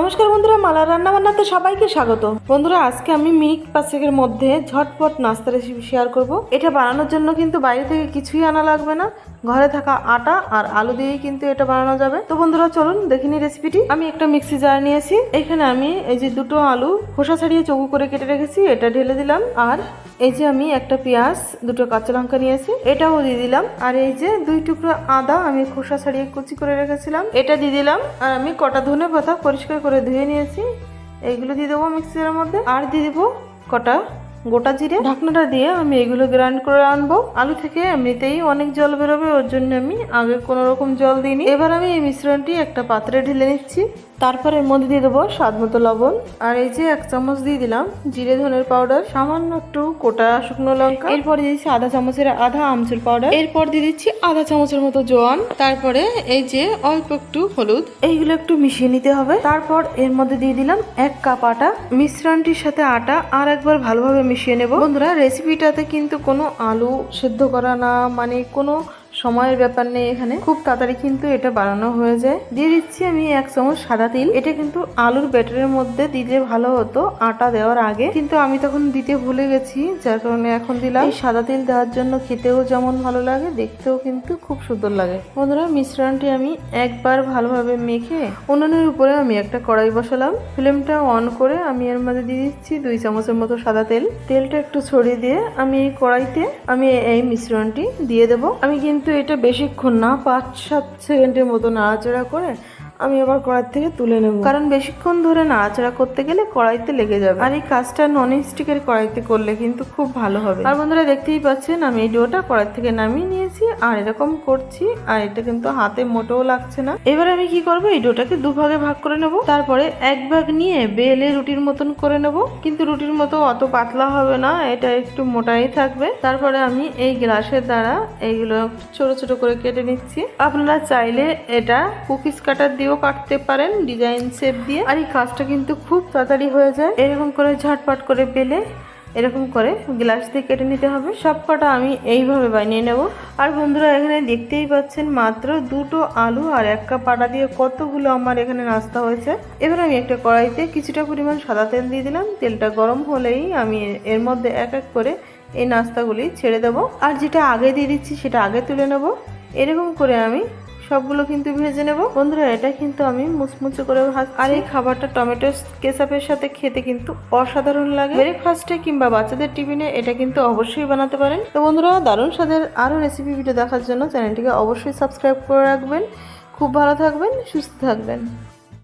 নমস্কার বন্ধুরা মালা রান্না বান্নাতে সবাইকে স্বাগত। বন্ধুরা, আজকে আমি মিনিট পাঁচেকের মধ্যে ঝটপট নাস্তা রেসিপি শেয়ার করব। এটা বানানোর জন্য কিন্তু বাইরে থেকে কিছুই আনা লাগবে না। ঘরে থাকা আটা আর আলু দিয়েই কিন্তু এটা বানানো যাবে। তো বন্ধুরা, চলুন দেখিনি রেসিপিটি আমি একটা মিক্সি জার নিয়েছি। এখানে আমি এই যে দুটো আলু খোসা ছাড়িয়ে চৌকো করে কেটে রেখেছি, এটা ঢেলে দিলাম। আর এই যে আমি একটা পেঁয়াজ, দুটো কাঁচা লঙ্কা নিয়েছি, এটাও দিয়ে দিলাম। আর এই যে দুই টুকরো আদা আমি খোসা ছাড়িয়ে কুচি করে রেখেছিলাম, এটা দিয়ে দিলাম। আর আমি কটা ধনে পাতা পরিষ্কার করে ধুয়ে নিয়েছি। এইগুলো দিয়ে দেবো মিক্সির মধ্যে। আর দিয়ে দেবো কটা গোটা জিরে। ঢাকনাটা দিয়ে আমি এগুলো গ্রাইন্ড করে আনব। আলু থেকে এমনিতেই অনেক জল বেরোবে, ওর জন্য আমি আগে কোনো রকম জল দিইনি। এবার আমি এই মিশ্রণটি একটা পাত্রে ঢেলে নিচ্ছি। তারপর এর মধ্যে দিয়ে দেবো স্বাদ মতো লবণ। আর এই যে এক চামচ দিয়ে দিলাম জিরে ধনের পাউডার, সামান্য একটু কোটা শুকনো লঙ্কা। এরপর দিয়ে দিচ্ছি আধা চামচের আধা আমচুর পাউডার। এরপর দিয়ে দিচ্ছি আধা চামচের মতো জোয়ান। তারপরে এই যে অল্প একটু হলুদ। এইগুলো একটু মিশিয়ে নিতে হবে। তারপর এর মধ্যে দিয়ে দিলাম এক কাপ আটা। মিশ্রণটির সাথে আটা আর একবার ভালোভাবে মিশিয়ে নেব। বন্ধুরা রেসিপিটাতে কিন্তু কোনো আলু সেদ্ধ করা না মানে কোনো সময়ের ব্যাপার নেই এখানে। খুব তাড়াতাড়ি কিন্তু এটা বানানো হয়ে যায়। দিয়ে দিচ্ছি আমি এক চামচ সাদা তিল। এটা কিন্তু আলুর ব্যাটারের মধ্যে দিলে ভালো হতো আটা দেওয়ার আগে। কিন্তু আমি তখন দিতে ভুলে গেছি, যার কারণে এখন দিলাম। সাদা তিল দেওয়ার জন্য খেতেও যেমন ভালো লাগে, দেখতেও কিন্তু খুব সুন্দর লাগে। বন্ধুরা, মিশ্রণটি আমি একবার ভালোভাবে মেখে উনুনের উপরে আমি একটা কড়াই বসালাম। ফ্লেমটা অন করে আমি এর মধ্যে দিয়ে দিচ্ছি দুই চামচের মতো সাদা তেল। তেলটা একটু ছড়িয়ে দিয়ে আমি এই কড়াইতে আমি এই মিশ্রণটি দিয়ে দেব। আমি কিন্তু এটা বেশিক্ষণ না পাঁচ সাত সেকেন্ডের মতো নাড়াচাড়া করে আমি আবার কড়াই থেকে তুলে নেব। কারণ বেশিক্ষণ ধরে নাড়াচাড়া করতে গেলে কড়াইতে লেগে যাবে। আর এই কাজটা নন স্টিকের কড়াইতে করলে কিন্তু খুব ভালো হবে। আর বন্ধুরা দেখতেই পাচ্ছেন আমি এই ডোটা কড়াই থেকে নামিয়ে নিয়েছি আর এরকম করছি, আর এটা কিন্তু হাতে মোটেও লাগছে না। এবার আমি কি করব, এই ডোটাকে দুভাগে ভাগ করে নেব। তারপরে এক ভাগ নিয়ে বেলে রুটির মতন করে নেব। কিন্তু রুটির মতো অত পাতলা হবে না, এটা একটু মোটাই থাকবে। তারপরে আমি এই গ্লাসের দ্বারা এইগুলো ছোট ছোট করে কেটে নিচ্ছি। আপনারা চাইলে এটা কুকিজ কাটার দিয়েও কাটতে পারেন, ডিজাইন শেপ দিয়ে। আর এই কাজটা কিন্তু খুব তাড়াতাড়ি হয়ে যায়। এরকম করে ঝটপট করে বেলে এরকম করে গ্লাস দিয়ে কেটে নিতে হবে। সব কটা আমি এইভাবে বানিয়ে নেব। আর বন্ধুরা, এখানে দেখতেই পাচ্ছেন মাত্র দুটো আলু আর এক কাপ আটা দিয়ে কতগুলো আমার এখানে নাস্তা হয়েছে। এবার আমি একটা কড়াইতে কিছুটা পরিমাণ সাদা তেল দিয়ে দিলাম। তেলটা গরম হলেই আমি এর মধ্যে এক এক করে এই নাস্তাগুলি ছেড়ে দেব। আর যেটা আগে দিয়ে দিচ্ছি, সেটা আগে তুলে নেব। এরকম করে আমি সবগুলো কিন্তু ভেজে নেব। বন্ধুরা, এটা কিন্তু আমি মুচমুচে করে ভাজ আর এই খাবারটা টমেটো কেচাপের সাথে খেতে কিন্তু অসাধারণ লাগে। ব্রেকফাস্টে কিংবা বাচ্চাদের টিফিনে এটা কিন্তু অবশ্যই বানাতে পারেন। তো বন্ধুরা, দারুণ স্বাদের আরও রেসিপি ভিডিও দেখার জন্য চ্যানেলটিকে অবশ্যই সাবস্ক্রাইব করে রাখবেন। খুব ভালো থাকবেন, সুস্থ থাকবেন।